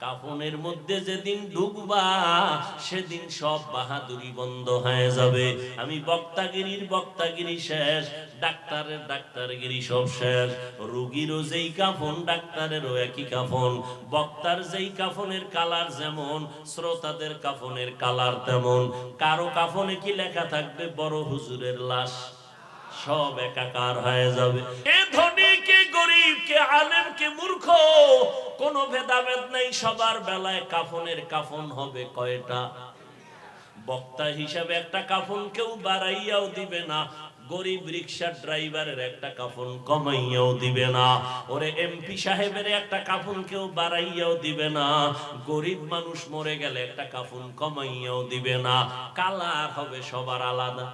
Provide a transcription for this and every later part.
কাফনের মধ্যে যেদিন ঢুকবা, সেদিন সব বাহাদুরি বন্ধ হয়ে যাবে। আমি বক্তাগিরির বক্তাগিরি শেষ, ডাক্তারের ডাক্তারগিরি সব শেষ। রুগীরও যেই কাফন, ডাক্তারেরও একই কাফন। বক্তার যেই কাফনের কালার যেমন, শ্রোতাদের কাফনের কালার তেমন। কারও কাফনে কি লেখা থাকবে? বড় হুজুরের লাশ। সব একাকার হয়ে যাবে। কে ধনী কে গরিব কে আলেম কে মূর্খ। কোনো ভেদাভেদ নেই, সবার বেলায় কাফনের কাফন হবে কয়টা? বক্তা হিসাবে একটা কাফন কেউ বাড়াইয়াও দিবে না, গরিব রিক্সার ড্রাইভারের একটা কাফন কমাইয়াও দিবে না, ওরে এমপি সাহেবের একটা কাফন কেউ বাড়াইয়াও দিবে না, গরিব মানুষ মরে গেলে একটা কাফন কমাইয়াও দিবে না, কালার হবে সবার আলাদা।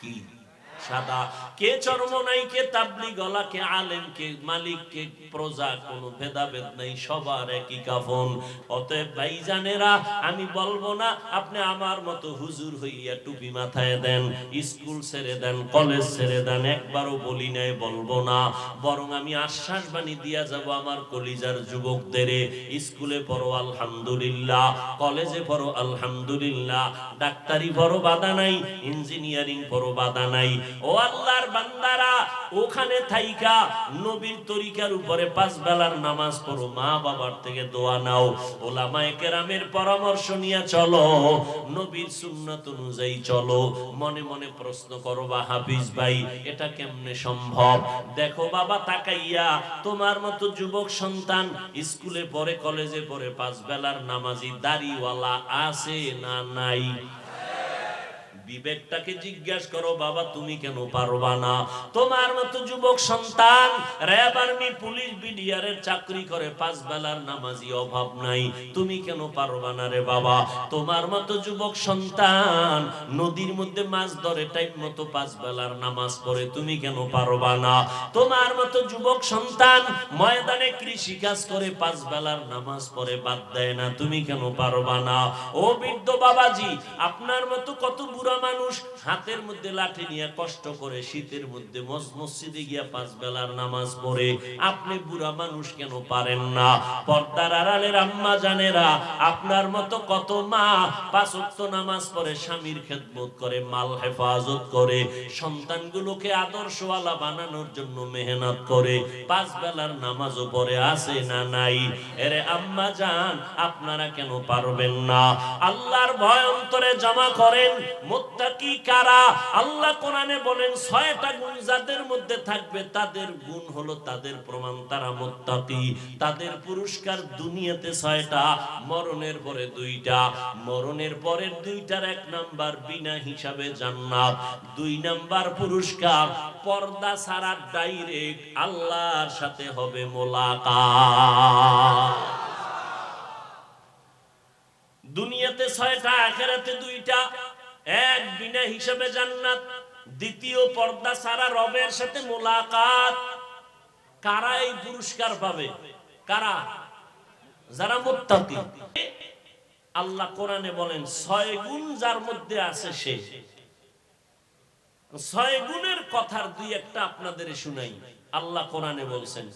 কি? সাদা। কে চর্ম নাই, কে তাবলি গলা কে আলেম, কে মালিক, কে প্রজা, কোনো ভেদাভেদ নাই, সবার একই কাফন। অতএব ভাইজানেরা, আমি বলব না, আপনি আমার মতো হুজুর হইয়া টুপি মাথায় দেন, স্কুল ছেড়ে দেন, কলেজ ছেড়ে দেন, একবারও বলি নাই, বলব না। বরং আমি আশ্বাস বাণী দিয়া যাব আমার কলিজার যুবকদের, স্কুলে পড়ো, আলহামদুলিল্লাহ, কলেজে পড়ো, আলহামদুলিল্লাহ, ডাক্তারি পড়ো, বাধা নাই, ইঞ্জিনিয়ারিং পড়ো, বাধা নাই। ও আল্লাহর বান্দারা, ওখানে থাইকা নবীর তরিকার উপরে পাঁচ বেলার নামাজ পড়ো, মা বাবার থেকে দোয়া নাও। ওলামায়ে কেরামের পরামর্শ নিয়ে চলো, নবীর সুন্নাত অনুযায়ী চলো। মনে মনে প্রশ্ন করো, বা হাফিজ ভাই, এটা কেমনে সম্ভব? দেখো বাবা, তাকাইয়া তোমার মতো যুবক সন্তান স্কুলে পড়ে, কলেজে পড়ে পাঁচ বেলার নামাজি দাড়িওয়ালা আছে না নাই? বিবেকটাকে জিজ্ঞাসা করো, বাবা, তুমি কেন পারবা না? তোমার মতো যুবক সন্তান, র্যাব আর্মি, পুলিশ, বিডিআরের চাকরি করে, পাঁচ বেলার নামাজি অভাব নাই। তুমি কেন পারবা না রে বাবা? তোমার মতো যুবক সন্তান, নদীর মধ্যে মাছ ধরে, টাইম মতো পাঁচ বেলার নামাজ পড়ে, তুমি কেন পারবা না? তোমার মতো যুবক সন্তান, ময়দানে কৃষি কাজ করে, পাঁচ বেলার নামাজ পড়ে, বাদ দেয় না, তুমি কেন পারবা না? ও বৃদ্ধ বাবাজি, আপনার মতো কত বুড়া মানুষ হাতের মধ্যে লাঠি নিয়ে কষ্ট করে শীতের মধ্যে মসজিদে গিয়া পাঁচ বেলার নামাজ পড়ে। আপনি বুড়া মানুষ কেন পারেন না? পর্দার আড়ালের আম্মা জানেরা, আপনার মতো কত মা পাঁচ নামাজ পড়ে, স্বামীর খেদমত করে, মাল হেফাজত করে, সন্তানগুলোকে আদর্শওয়ালা বানানোর জন্য মেহনত করে, পাঁচ বেলার নামাজও পড়ে আসে না নাই? এরে আম্মা জান, আপনারা কেন পারবেন না? আল্লাহর ভয় অন্তরে জমা করেন মরণের পরে দুইটা। মরণের পরের দুইটার এক নাম্বার বিনা হিসাবে জান্নাত। দুই নাম্বার পুরস্কার, পর্দা ছাড়া ডাইরেক্ট আল্লাহর সাথে হবে মোলাকাত। দুনিয়াতে ছয়টা, আখেরাতে দুইটা এক বিনা হিসাবে জান্নাত, দ্বিতীয় পর্দা সারা রবের সাথে মোলাকাত। কারা এই পুরস্কার পাবে? কারা? যারা মুত্তাকি। আল্লাহ কোরআনে বলেন, ছয় গুণ যার মধ্যে আছে সে। ছয় গুণের কথার দুই একটা আপনাদের শুনাই। আল্লাহ কোরআনে বলছেন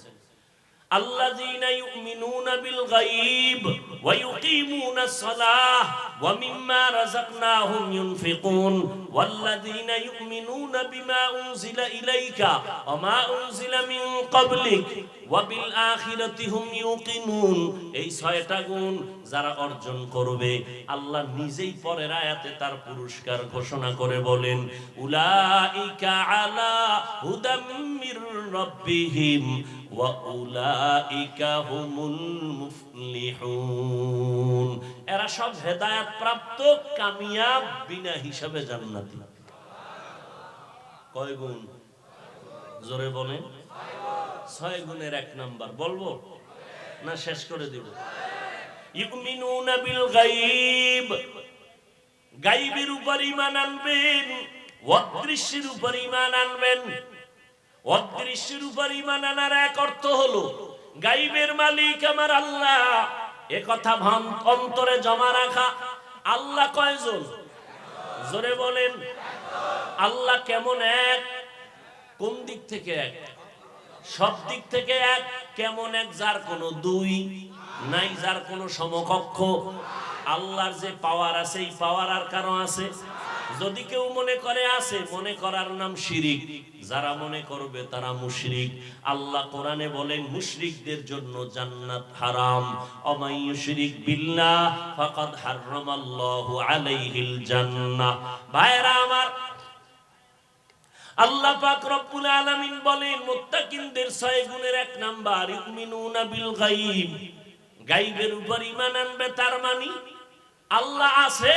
الذين يؤمنون بالغيب ويقيمون الصلاة ومما رزقناهم ينفقون والذين يؤمنون بما أنزل إليك وما أنزل من قبلك وبالآخرة هم يوقنون এই ছয়টা গুণ যারা অর্জন করবে আল্লাহ নিজেই পরের আয়াতে তার পুরস্কার ঘোষণা করে বলেন উলাইকা আলা হুদাম মির রাব্বিহিম এরা সব হেদায়েত প্রাপ্ত কামিয়াব, বিনা হিসাবে জান্নাতি। কয় গুণ? জোরে বলেন। ছয় গুণের এক নাম্বার। বলব? না, শেষ করে দিব। ইউমিনুনা বিল গায়ব গায়বের উপর ঈমান আনবেন অদৃশ্যের উপর ঈমান আনবেন। অদৃশ্যের উপর ঈমান আনার এক অর্থ হলো গায়বের মালিক আমার আল্লাহ। এ কথা অন্তরে জমা রাখা। আল্লাহ কয়জন? জোরে বলেন। আল্লাহ কেমন এক? কোন দিক থেকে এক? সব দিক থেকে এক। কেমন এক যার কোনো দুই নাই, যার কোনো সমকক্ষ। আল্লাহর যে পাওয়ার আছে, এই পাওয়ার আর কারও আছে? যদি কেউ মনে করে আছে, মনে করার নাম শিরিক। যারা মনে করবে তারা মুশরিক। আল্লাহ কোরআনে বলেন, মুশরিকদের জন্য জান্নাত হারাম। অমাই ইউশরিক বিল্লাহ, ফাকাদ হাররামাল্লাহু আলাইহিল জান্নাহ। ভাইরা আমার, আল্লাহ পাক রব্বুল আলামিন বলেন, মুত্তাকিনদের ছয় গুণের এক নাম্বার, ইউমিনুনা বিল গায়ব। গায়বের উপর ঈমান আনবে তার মানে আল্লাহ আছে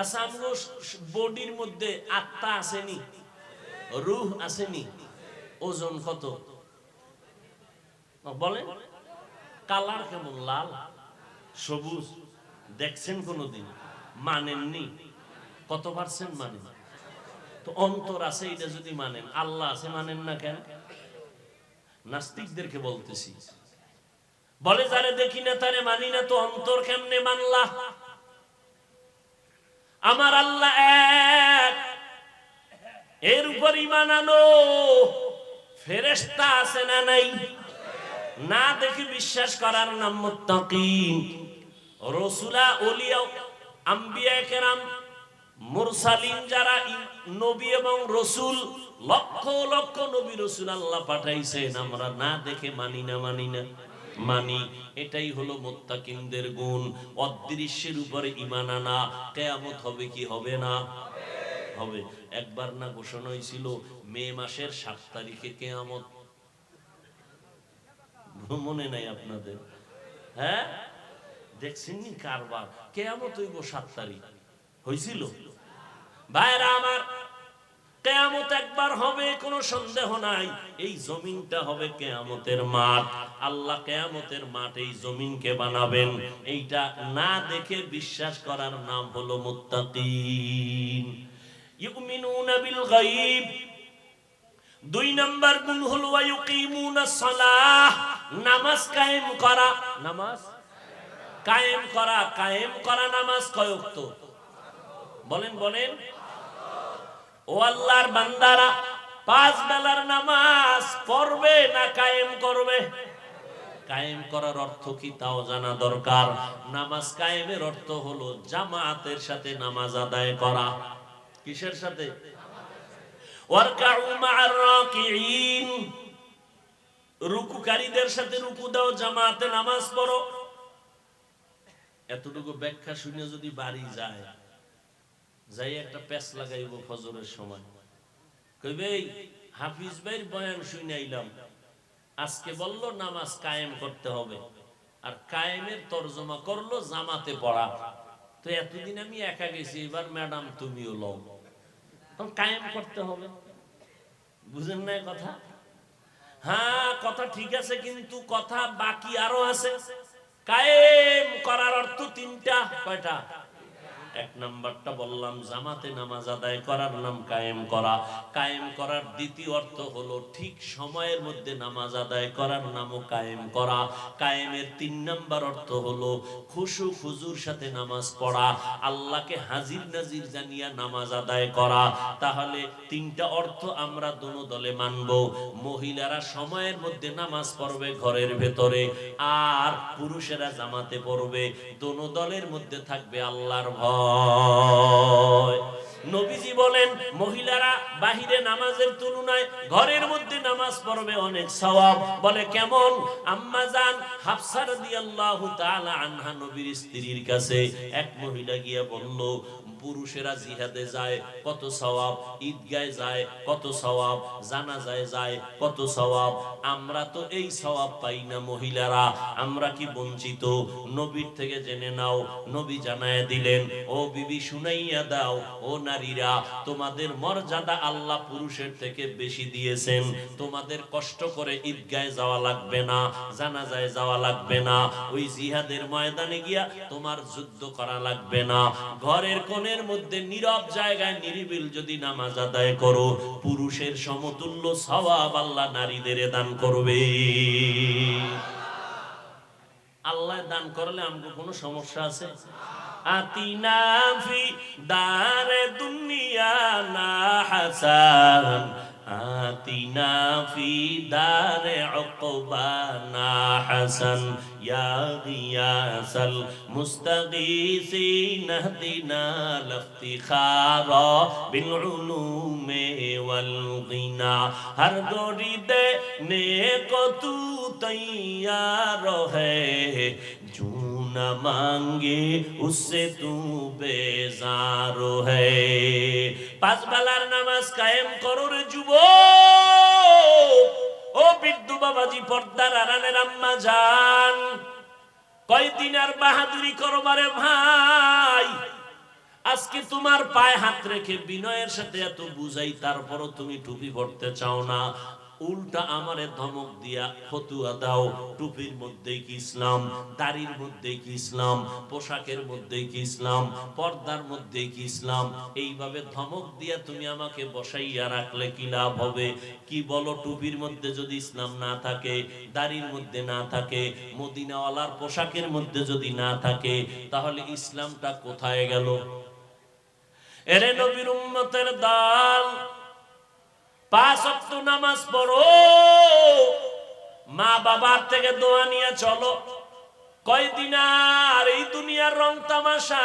আচ্ছা আমগো বডির মধ্যে আত্মা আসেনি, রুহ আসেনি, ওজন কত? বলে কালার কেমন, লাল? সবুজ, দেখছেন কোনদিন? মানেননি? কত পার্সেন্ট মানেন? তো অন্তর আছে, এটা যদি মানেন, আল্লাহ আছে, মানেন না কেন? নাস্তিকদেরকে বলতেছি। বলে, যারে দেখি না, তারে মানি না, তো অন্তর কেমনে মানলা? আমার আল্লাহ এক। এর উপর ইমান আনো। ফেরেস্তা আছে না নাই? না দেখি বিশ্বাস করার নাম মুত্তাকিন। রসুলা, ওলিয়া, আম্বিয়া কেরাম, মুরসালিন যারা নবী এবং রসুল, লক্ষ লক্ষ নবী রসুল আল্লাহ পাঠাইছেন। আমরা না দেখে মানি না মানি না। মানি, এটাই হলো মোত্তাকিনদের গুণ। অদৃশ্যের উপরে ইমান আনা, কেয়ামত হবে কি হবে না? হবে। একবার না ঘোষণা হয়েছিল মে মাসের সাত তারিখে কেয়ামত। মনে নাই আপনাদের? হ্যাঁ? দেখছেন নি কারবার? কেয়ামত হইব সাত তারিখ। হয়েছিল ভাইরা আমার কেয়ামত একবার হবে, কোনো সন্দেহ নাই। এই জমিনটা হবে কেয়ামতের মাঠ। আল্লাহ কেয়ামতের মাঠ এই জমিনকে বানাবেন। এইটা না দেখে বিশ্বাস করার নাম হলো মুত্তাকিন। বিল গায়ব। দুই নাম্বার গুণ হলো সালাহ। নামাজ কায়েম করা। নামাজ? কায়েম করা। কায়েম করা নামাজ কয় বলেন বলেন। ও আল্লাহর বান্দারা, পাঁচ বেলার নামাজ পড়বে না কায়েম করবে? কায়েম করার অর্থ কি তাও জানা দরকার। নামাজ কায়েমের অর্থ হলো জামাতের সাথে নামাজ আদায় করা। কিসের সাথে? রুকুকারীদের সাথে রুকু দাও জামাতে নামাজ পড়ো। এতটুকু ব্যাখ্যা শুনে যদি বাড়ি যায় যাই একটা প্যাচ লাগাইব ফজরের সময়। কইবে হাফিজ ভাইয়ের বয়ান শুনে আইলাম আজকে বলল নামাজ কায়েম করতে হবে। আর কায়েমের তর্জমা করল জামাতে পড়া। তো এতদিন আমি একা গেছি, এবার ম্যাডাম তুমিও লও। তখন কায়েম করতে হবে। বুঝেন না কথা? হ্যাঁ কথা ঠিক আছে, কিন্তু কথা বাকি আরও আছে। কায়েম করার অর্থ তিনটা, কয়টা? এক নাম্বারটা বললাম, জামাতে নামাজ আদায় করার নাম কায়েম করা। কায়েম করার দ্বিতীয় অর্থ হলো ঠিক সময়ের মধ্যে নামাজ আদায় করার নামও কায়েম করা। কায়েমের তিন নাম্বার অর্থ হলো খুশু খুজুর সাথে নামাজ পড়া, আল্লাহকে হাজির নাজির জানিয়া নামাজ আদায় করা। তাহলে তিনটা অর্থ আমরা দোনো দলে মানব। মহিলারা সময়ের মধ্যে নামাজ পড়বে ঘরের ভেতরে, আর পুরুষেরা জামাতে পড়বে। দোনো দলের মধ্যে থাকবে আল্লাহর ভয় নবীজি বলেন, মহিলারা বাহিরে নামাজের তুলনায় ঘরের মধ্যে নামাজ পড়বে অনেক সওয়াব। বলে, কেমন? আম্মা জান হাফসা রাদিয়াল্লাহু তাআলা আনহা নবীর স্ত্রীর কাছে এক মহিলা গিয়ে বলল পুরুষেরা জিহাদে যায়, কত সওয়াব ঈদগায় যায়, কত সওয়াব জানাজায় যায়, কত সওয়াব। আমরা তো এই সওয়াব পাই না মহিলারা, আমরা কি বঞ্চিত? নবীর থেকে জেনে নাও, নবী জানায় দিলেন, ও বিবি শুনাইয়া দাও, ও নারীরা, তোমাদের মর্যাদা আল্লাহ পুরুষের থেকে বেশি দিয়েছেন। তোমাদের কষ্ট করে ঈদগায় যাওয়া লাগবে না, জানাজায় যাওয়া লাগবে না, ওই জিহাদের ময়দানে গিয়া তোমার যুদ্ধ করা লাগবে না। ঘরের কোণের মধ্যে নীরব জায়গায় নিরিবিল যদি নামাজ আদায় করো, পুরুষের সমতুল্য সওয়াব আল্লাহ নারীদের দান করবে। আল্লাহ দান করলে আমাকে কোনো সমস্যা আছে? আতিনা ফি দারে দুনিয়া না হাসান। আতিনা ফি দারে উকবানা হাসান। يا غياث المستغيثين اهدنا الافتخار بالعلوم والغنى ہر دوری دینے کو تو تیار ہے جو نہ مانگے اس سے تو بیزار ہے پاس بلار نماز قائم کرو رے جبو ও বিদ্যু বাবাজি, পর্দার আরানের আম্মা যান। কয়দিন আর বাহাদুরি করবারে ভাই। আজকে তোমার পায়ে হাত রেখে বিনয়ের সাথে এত বুঝাই, তারপরও তুমি টুপি পড়তে চাও না। উল্টা আমারে ধমক দিয়া ফতুয়া দাও। টুপির মধ্যে কি ইসলাম? দাড়ির মধ্যে কি ইসলাম? পোশাকের মধ্যে কি ইসলাম? পর্দার মধ্যে কি ইসলাম? এইভাবে ধমক দিয়া তুমি আমাকে বসাইয়া রাখলে কি লাভ হবে? কি বলো, টুপির মধ্যে যদি ইসলাম না থাকে, দাড়ির মধ্যে না থাকে, মদিনাওয়ালার পোশাকের মধ্যে যদি না থাকে, তাহলে ইসলামটা কোথায় গেল? এরে নবীর উম্মতের দাল পাঁচ নামাজ পড়ো। মা বাবার থেকে দোয়া নিয়ে চলো। কয়দিন আর এই দুনিয়ার রং তামাশা?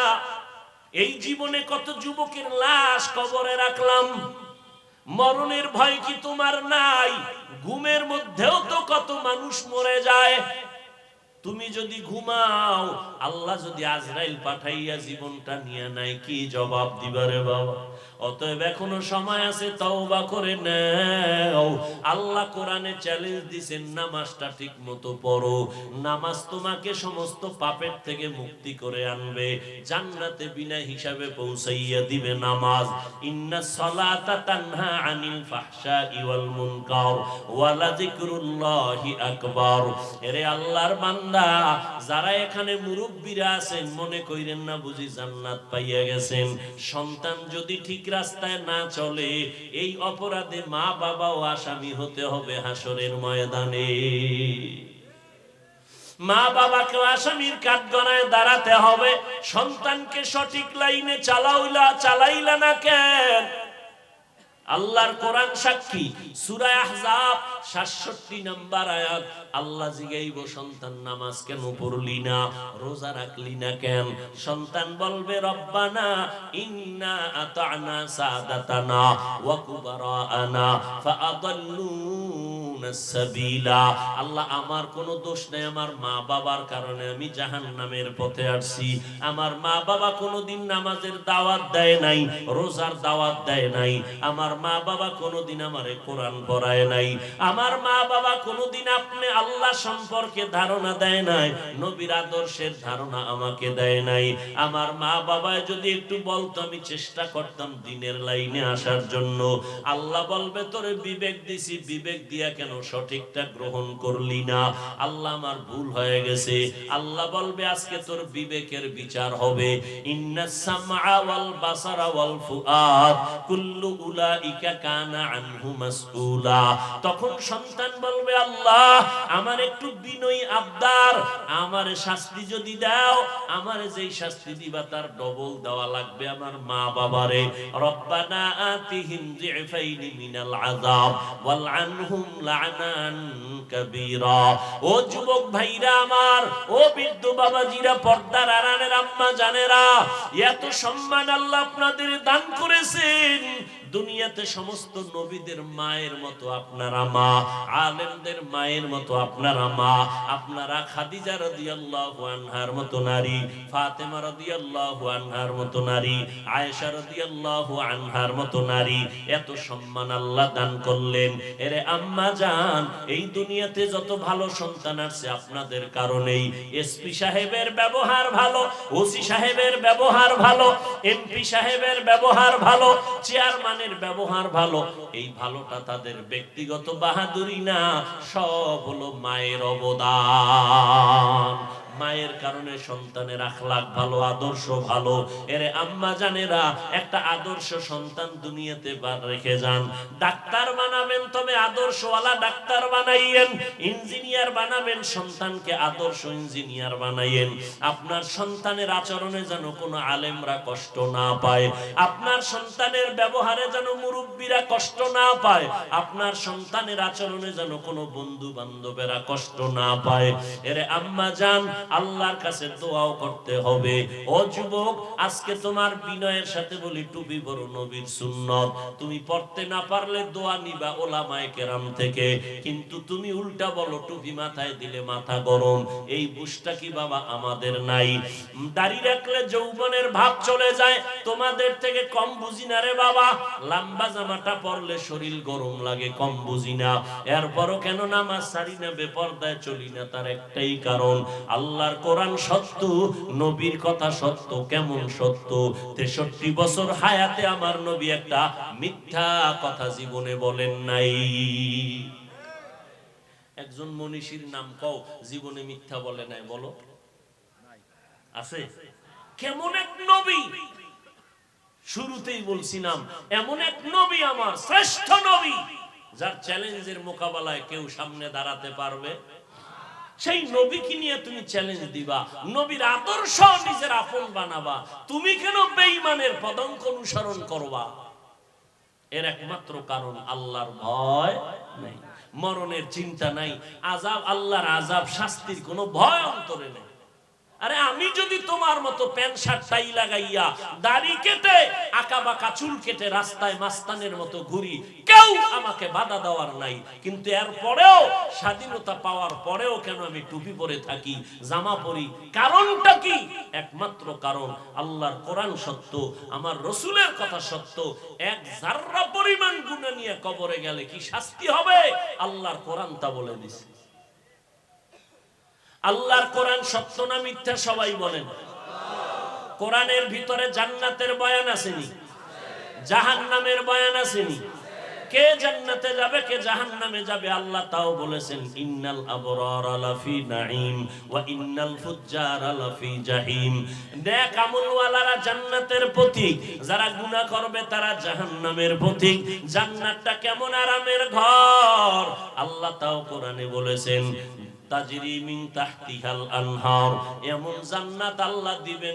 এই জীবনে কত যুবকের লাশ কবরে রাখলাম। মরণের ভয় কি তোমার নাই? ঘুমের মধ্যেও তো কত মানুষ মরে যায়। তুমি যদি ঘুমাও, আল্লাহ যদি আজরাইল পাঠাইয়া জীবনটা নিয়ে নাই কি জবাব দিবারে বাবা? অতএব এখনও সময় আছে, তওবা করে নাও। আল্লাহ কোরআনে চ্যালেঞ্জ দিছেন, নামাজটা ঠিক মতো পড়ো। নামাজ তোমাকে সমস্ত পাপের থেকে মুক্তি করে আনবে। জান্নাতে বিনা হিসাবে পৌঁছাইয়া দিবে নামাজ। ইন্না সালাতা তানহা আনিল ফাহশাই ওয়াল মুনকার। ওয়ালা যিকরুল্লাহি আকবার। এরে আল্লাহর বান্দা, যারা এখানে মুরব্বীরা আছেন, মনে কইরেন না বুঝি জান্নাত পাইয়া গেছেন। সন্তান যদি ঠিক রাস্তায় না চলে, এই অপরাধে মা বাবাও আসামি হতে হবে হাসরের ময়দানে। মা বাবাকে আসামির কাঠগড়ায় দাঁড়াতে হবে, সন্তানকে সঠিক লাইনে চালাইলা চালাইলা না কেন? আল্লাহর কোরআন সাক্ষী, সূরা আহজাব 67 নাম্বার আয়াত, আল্লাহ জিগাইব, সন্তান নামাজ কেন পড়লি না, রোজা রাখলি না কেন? সন্তান বলবে, রব্বানা ইন্না আতানা সাদাতানা ওয়া কুবারানা ফাআদাল্লুনা আল্লাহ, আমার কোনো দোষ নাই আমার মা বাবার কারণে। আমি পথে আসছি আমার মা বাবা কোনোদিন নামাজের দাওয়াত দেয় নাই, রোজার দাওয়াত দেয় নাই। আমার মা বাবা কোনোদিন আমারে কোরআন পড়ায় নাই। আমার মা বাবা কোনোদিন আপনি আল্লাহ সম্পর্কে ধারণা দেয় নাই, নবীর আদর্শের ধারণা আমাকে দেয় নাই। আমার মা বাবা যদি একটু বলতো, আমি চেষ্টা করতাম দিনের লাইনে আসার জন্য। আল্লাহ বলবে, তোরে বিবেক দিছি, বিবেক দিয়া কেন সঠিকটা গ্রহণ করলি না। আল্লাহ আমার ভুল হয়ে গেছে। আল্লাহ বলবে, আজকে তোর বিবেকের বিচার হবে। কানা তখন সন্তান বলবে, আল্লাহ, আমার একটু বিনয়ী আবদার, আমার শাস্তি যদি দাও, আমার যেই শাস্তি দিবা তার ডবল দেওয়া লাগবে আমার মা বাবারে। রব্বানা আতিহিম যিফাইনি মিনাল আযাব, ওয়াল আনহুম লানান কাবীরা। ও যুবক ভাইরা আমার, ও বৃদ্ধ বাবাজিরা, পর্দার আড়ানের আম্মা জানেরা, এত সম্মান আল্লাহ আপনাদের দান করেছেন। দুনিয়াতে সমস্ত নবীদের মায়ের মতো আপনারা মা আলেমদের মায়ের মতো আপনারা মা আপনারা খাদিজা রাদিয়াল্লাহু আনহার মতো নারী, ফাতেমা রাদিয়াল্লাহু আনহার মতো নারী, আয়েশা রাদিয়াল্লাহু আনহার মতো নারী, এত সম্মান আল্লাহ দান করলেন। এরে আম্মা জান, এই দুনিয়াতে যত ভালো সন্তান আছে আপনাদের কারণেই। স্পেশাল সাহেবের ব্যবহার ভালো, ওসি সাহেবের ব্যবহার ভালো এমপি সাহেবের ব্যবহার ভালো চেয়ারম্যানের ব্যবহার ভালো এই ভালোটা তাদের ব্যক্তিগত বাহাদুরি না সব হলো মায়ের অবদান। মায়ের কারণে সন্তানের আখলাক ভালো, আদর্শ ভালো। এরে আম্মা জানেরা, একটা আদর্শ সন্তান দুনিয়াতে বার রেখে যান। ডাক্তার বানাবেন, তবে আদর্শওয়ালা ডাক্তার বানাইয়েন। ইঞ্জিনিয়ার বানাবেন, সন্তানকে আদর্শ ইঞ্জিনিয়ার বানাইয়েন। আপনার সন্তানের আচরণে যেন কোনো আলেমরা কষ্ট না পায়। আপনার সন্তানের ব্যবহারে যেন মুরব্বীরা কষ্ট না পায়। আপনার সন্তানের আচরণে যেন কোনো বন্ধু বান্ধবেরা কষ্ট না পায়। এরে আম্মা জান আল্লাহর কাছে দোয়াও করতে হবে। ও যুবক, আজকে তোমার বিনয়ের সাথে বলি, টুপি বড় নবীর সুন্নত। তুমি পড়তে না পারলে দোয়া নিবা ওলামায়ে কেরাম থেকে। কিন্তু তুমি উল্টা বলো, টুপি মাথায় দিলে মাথা গরম। এই বুঝটা কি বাবা আমাদের নাই? দাড়ি রাখলে যৌবনের ভাব চলে যায়। তোমাদের থেকে কম বুঝি না রে বাবা। লম্বা জামাটা পরলে শরীর গরম লাগে, কম বুঝি না। এরপরও কেন নামাজ ছাড়ি না, বেপর্দায় চলি না, তার একটাই কারণ আল্লাহর কোরআন সত্য, নবীর কথা সত্য, কেমন সত্য? তেষট্টি বছর হায়াতে আমার নবী একটা মিথ্যা কথা জীবনে বলেন নাই। একজন মনীষীর নাম কও, জীবনে মিথ্যা বলে নাই, বলো। আছে? কেমন এক নবী? শুরুতেই বলছিলাম, এমন এক নবী আমার, শ্রেষ্ঠ নবী, যার চ্যালেঞ্জের মোকাবেলায় কেউ সামনে দাঁড়াতে পারবে? সেই নবীকে নিয়ে তুমি চ্যালেঞ্জ দিবা। নবীর আদর্শ নিজের আপন বানাবা। তুমি কেন বেঈমানের পদঙ্ক অনুসরণ করবা? এর একমাত্র কারণ আল্লাহর ভয় নাই। মরণের চিন্তা নাই। আজাব আল্লাহর আজাব শাস্তির কোনো ভয় অন্তরে নেই। আরে আমি যদি তোমার মতো প্যান্ট শার্ট টাই লাগাইয়া দাড়ি কেটে আঁকা বাঁকা চুল কেটে রাস্তায় মাস্তানের মতো ঘুরি, কেউ আমাকে বাধা দেওয়ার নাই। কিন্তু এর পরেও, স্বাধীনতা পাওয়ার পরেও কেন আমি টুপি পরে থাকি, জামা পরি? কারণটা কি? একমাত্র কারণ, আল্লাহর কোরআন সত্য, আমার রসুলের কথা সত্য। এক জাররা পরিমাণ গুণা নিয়ে কবরে গেলে কি শাস্তি হবে? আল্লাহর কোরআন তা বলে দিছে। আল্লাহর কোরআন সত্য না মিথ্যা সবাই বলেন। কোরআনের ভিতরে জান্নাতের বয়ান আসেনি। জাহান্নামের বয়ান আসেনি। কে জান্নাতে যাবে, কে জাহান্নামে যাবে, আল্লাহ তাও বলেছেন, ইন্নাল আবরার লাফি নাঈম ওয়া ইন্নাল ফুজ্জার লাফি জাহিম। নেক আমলওয়ালারা জান্নাতের প্রতীক, যারা গুনাহ করবে তারা জাহান্নামের প্রতীক। জান্নাতটা কেমন আরামের ঘর। আল্লাহ তাও কোরআনে বলেছেন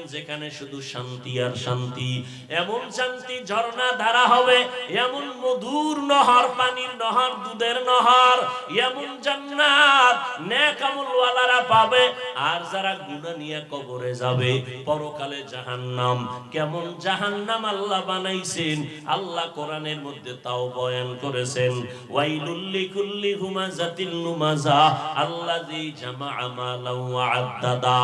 যেখানে শুধু শান্তি আর শান্তি। এমন শান্তি ঝর্ণা ধারা হবে, এমন মধুর নহর, পানির নহর, দুধের নহর, এমন জান্নাত পাবে। আর যারা গুনাহ নিয়ে কবরে যাবে, পরকালে জাহান্নাম। কেমন জাহান্নাম আল্লাহ বানাইছেন, আল্লাহ কোরআনের মধ্যে তাও বয়ান করেছেন নুমাজা। আল্লাহ الذي جمع مالا وعددا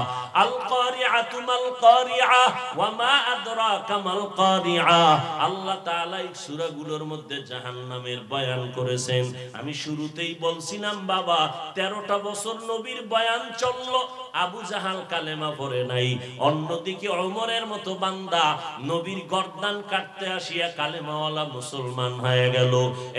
القارعة ما القارعة وما أدراك ما القارعة আল্লাহ তাআলা এই সূরাগুলোর মধ্যে জাহান্নামের বয়ান করেছেন আমি শুরুতেই বলছিলাম বাবা 13টা বছর নবীর বয়ান চললো আবু জাহাল কালেমা পড়ে নাই। অন্যদিকে ওমরের মতো বান্দা নবীর গর্দান কাটতে আসিয়া কালেমাওয়ালা মুসলমান হয়ে গেল।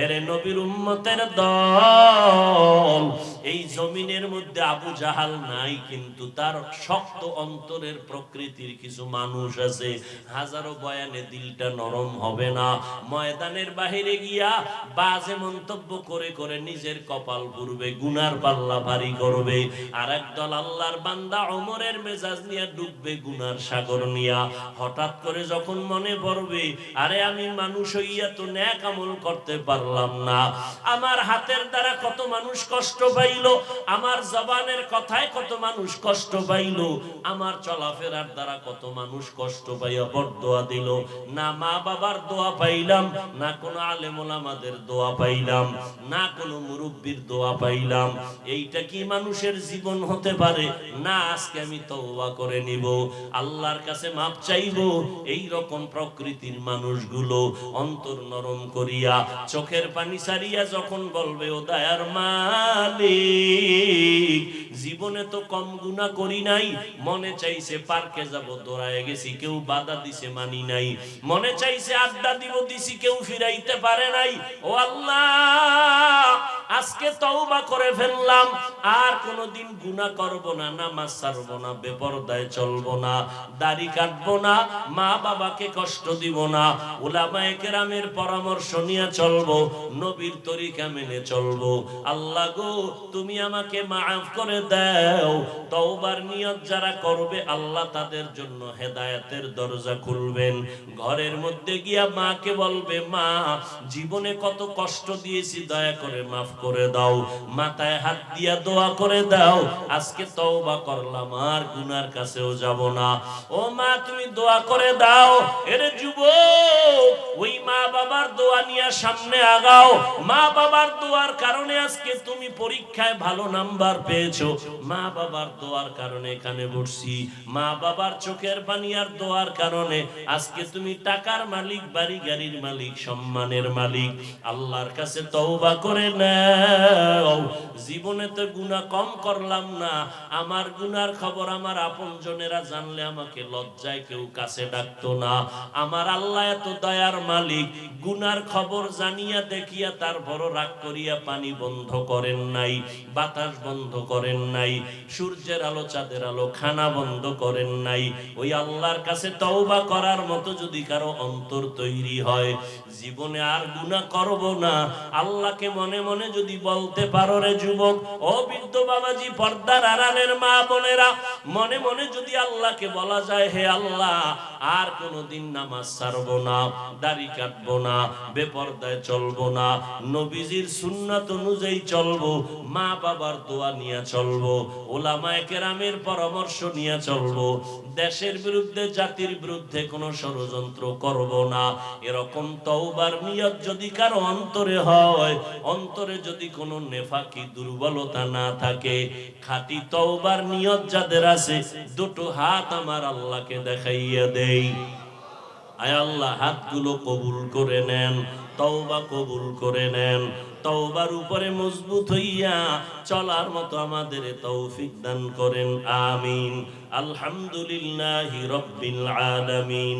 এরে নবীর উম্মতের দল। এই জমিনের মধ্যে আবু জাহাল নাই, কিন্তু তার শক্ত অন্তরের প্রকৃতির কিছু মানুষ আছে। হাজারো বয়ানে দিলটা নরম হবে না। ময়দানের বাহিরে গিয়া বাজে মন্তব্য করে করে নিজের কপাল পুরবে গুনার পাল্লা ভারী করবে। আর একদল আল্লাহর বান্দা ওমরের মেজাজ নিয়ে ডুববে গুনার সাগর নিয়া। হঠাৎ করে যখন মনে পড়বে, আরে আমি মানুষ হইয়া তো ন্যাক আমল করতে পারলাম না। আমার হাতের দ্বারা কত মানুষ কষ্ট পাইল, আমার জবানের কথায় কত মানুষ কষ্ট পাইল, আমার চলাফেরার দ্বারা কত মানুষ কষ্ট পাইয়া বরদোয়া দিল। না মা বাবার দোয়া পাইলাম, না কোনো আলেমুল আমাদের দোয়া পাইলাম, না কোনো মুরব্বীর দোয়া পাইলাম। এইটা কি মানুষের জীবন হতে পারে? না, আজকে আমি তওবা করে নিব। আল্লাহর কাছে মাপ চাইব এই রকম প্রকৃতির মানুষগুলো অন্তর নরম করিয়া চোখের পানি সারিয়া যখন বলবে, ও দায়ার মালিক, জীবনে তো কম গুণা করি নাই। মনে চাইছে পার্কে যাব দৌড়ায় গেছি, কেউ বাধা দিছে, মানি নাই। মনে চাইছে আড্ডা দিব, দিছি, কেউ ফিরাইতে পারে নাই। ও আল্লাহ, আজকে তওবা করে ফেললাম, আর কোনোদিন গুনাহ করব না। নামাজ ছাড়বো না, বেপরদায় চলবো না, দাড়ি কাটবো না, মা বাবাকে কষ্ট দিব না, উলামায়ে কেরামের পরামর্শ নিয়ে চলবো, নবীর তরিকা মেনে চলবো। আল্লাহ গো, তুমি আমাকে মাফ করে দাও, তওবার নিয়ত যারা করবে, আল্লাহ তাদের জন্য হেদায়েতের দরজা খুলবেন। ঘরের মধ্যে গিয়া মাকে বলবে, মা, জীবনে কত কষ্ট দিয়েছি, দয়া করে মাফ করে দাও, মাথায় হাত দিয়া দোয়া করে দাও, আজকে তওবা করলাম, আর গুনার কাছেও যাব না। ও মা, তুমি দোয়া করে দাও। এরে যুবক, ওই মা বাবার দোয়া নিয়ে সামনে আগাও। মা বাবার দোয়ার কারণে আজকে তুমি পরীক্ষায় ভালো নাম্বার পেয়েছ। মা বাবার দোয়ার কারণে এখানে বসছি। মা বাবার চোখের পানি আর দোয়ার কারণে আজকে তুমি টাকার মালিক, বাড়ি গাড়ির মালিক, সম্মানের মালিক। আল্লাহর কাছে তওবা করে নাও। জীবনে তো গুনাহ কম করলাম না। আমার গুনার খবর আমার আপনজনেরা জানলে আমাকে লজ্জায় কেউ কাছে ডাকতো না। আমার আল্লাহ এত দয়ার মালিক, গুনার খবর জানিয়া দেখিয়া তারপরও রাগ করিয়া পানি বন্ধ করেন নাই, বাতাস বন্ধ করেন নাই, সূর্যের আলো, চাঁদের আলো, খানা বন্ধ করেন নাই। ওই আল্লাহর কাছে তওবা করার মতো যদি কারও অন্তর তৈরি হয়, জীবনে আর গুনাহ করব না। আল্লাহকে মনে মনে যদি বলতে পারো রে যুবক, ও বৃদ্ধ বাবাজি, পর্দার আড়ালের মা বোনেরা মনে মনে যদি আল্লাহকে বলা যায়, হে আল্লাহ, আর কোনোদিন নামাজ ছাড়বো না, দাড়ি কাটবো না, বেপর্দায় চলবো না, নবীজির সুন্নাত অনুযায়ী চলবো মা বাবার দোয়া নিয়ে চলবো, ওলামায়ে কেরামের পরামর্শ নিয়ে চলবো, দেশের বিরুদ্ধে, জাতির বিরুদ্ধে কোনো ষড়যন্ত্র করব না, এরকম তওবার নিয়ত যদি কারও অন্তরে হয়, অন্তরে যদি কোনো নেফাকি দুর্বলতা না থাকে, খাঁটি তওবার নিয়ত যাদের আছে, দুটো হাত আমার আল্লাহকে দেখাইয়া দেই। আয় আল্লাহ, হাতগুলো কবুল করে নেন, তওবা কবুল করে নেন। তওবার উপরে মজবুত হইয়া চলার মতো আমাদের তৌফিক দান করেন, আমিন। আলহামদুলিল্লাহি রাব্বিল আলামিন।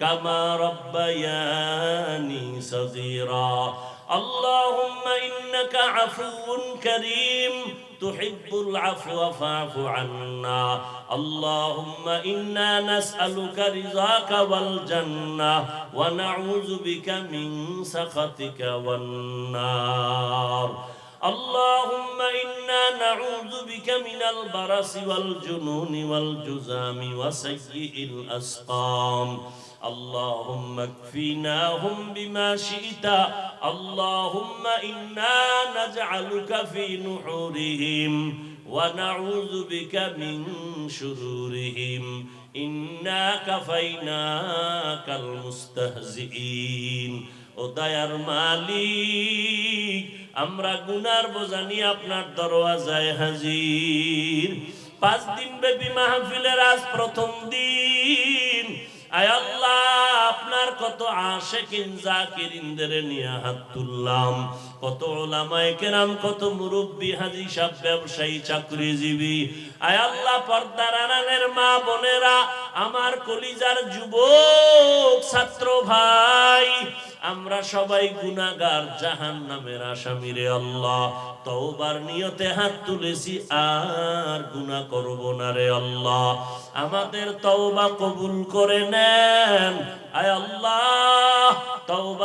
كما ربياني صغيرا. اللهم إنك عفو كريم تحب العفو فاعف عنا. اللهم إنا نسألك رضاك والجنة ونعوذ بك من سخطك والنار. اللهم إنا نعوذ بك من البرص والجنون والجزام وسيء الأسقام. اللهم اكفيناهم بما شئت اللهم إنا نجعلك في نحورهم ونعوذ بك من شرورهم إنا كفيناك المستهزئين ও দয়ার মালিক আমরা গুনার বোঝা নিয়ে আপনার দরওয়াজায় হাজির পাঁচ দিন ব্যাপী মাহফিলের আজ প্রথম দিন আয় আপনার কত আশেকিন জাকিরিনদের নিয়ে হাত তুললাম। কত ওলামায়ে কেরাম, কত মুরব্বী, হাজি সাহেব, ব্যবসায়ী, চাকরিজীবী। আয় আল্লাহ, পর্দার আড়ালের মা বোনেরা, আমার কলিজার যুবক ছাত্র ভাই, আমরা সবাই গুনাগার জাহান নামের আসামি রে আল্লাহ। তওবার নিয়তে হাত তুলেছি, আর গুনাহ করব না রে আল্লাহ। আমাদের তওবা কবুল করে নেন। আয় আল্লাহ তওবা